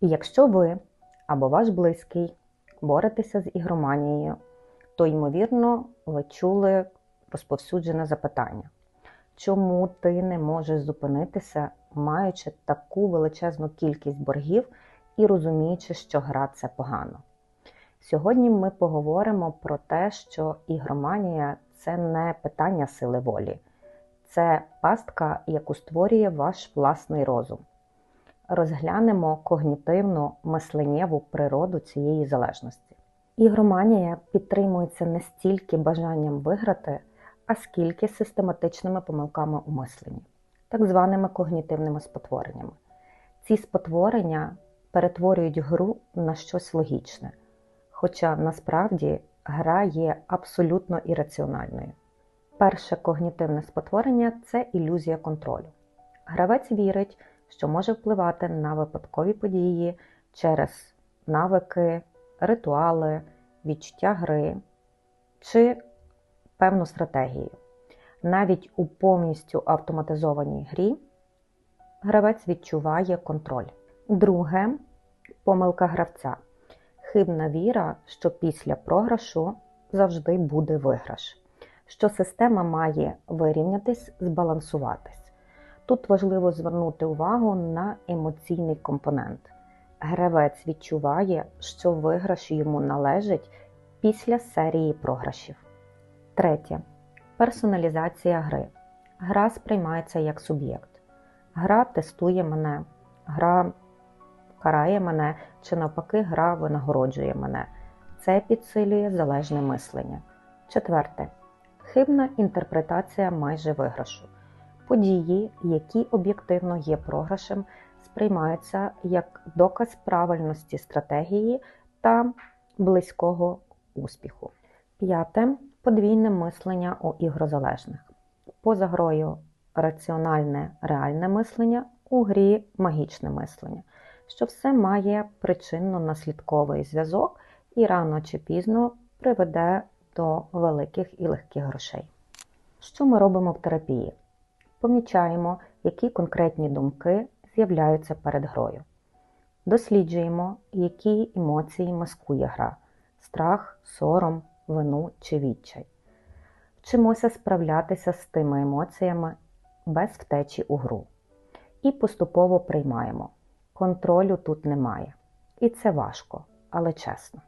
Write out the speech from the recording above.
І якщо ви або ваш близький боретеся з ігроманією, то, ймовірно, ви чули розповсюджене запитання. Чому ти не можеш зупинитися, маючи таку величезну кількість боргів і розуміючи, що гра це погано? Сьогодні ми поговоримо про те, що ігроманія це не питання сили волі, це пастка, яку створює ваш власний розум. Розглянемо когнітивну мисленнєву природу цієї залежності. Ігроманія підтримується не стільки бажанням виграти, а скільки систематичними помилками у мисленні, так званими когнітивними спотвореннями. Ці спотворення перетворюють гру на щось логічне, хоча насправді гра є абсолютно ірраціональною. Перше когнітивне спотворення це ілюзія контролю. Гравець вірить, що може впливати на випадкові події через навики, ритуали, відчуття гри чи певну стратегію. Навіть у повністю автоматизованій грі гравець відчуває контроль. Друге помилка гравця. Хибна віра, що після програшу завжди буде виграш, що система має вирівнятись, збалансуватись. Тут важливо звернути увагу на емоційний компонент. Гравець відчуває, що виграш йому належить після серії програшів. Третє. Персоналізація гри. Гра сприймається як суб'єкт. Гра тестує мене, гра карає мене чи навпаки гра винагороджує мене. Це підсилює залежне мислення. Четверте. Хибна інтерпретація майже виграшу. Події, які об'єктивно є програшем, сприймаються як доказ правильності стратегії та близького успіху. П'яте подвійне мислення у ігрозалежних. Поза грою раціональне реальне мислення, у грі магічне мислення, що все має причинно-наслідковий зв'язок і рано чи пізно приведе до великих і легких грошей. Що ми робимо в терапії? Помічаємо, які конкретні думки з'являються перед грою. Досліджуємо, які емоції маскує гра страх, сором, вину чи відчай. Вчимося справлятися з тими емоціями без втечі у гру. І поступово приймаємо. Контролю тут немає. І це важко, але чесно.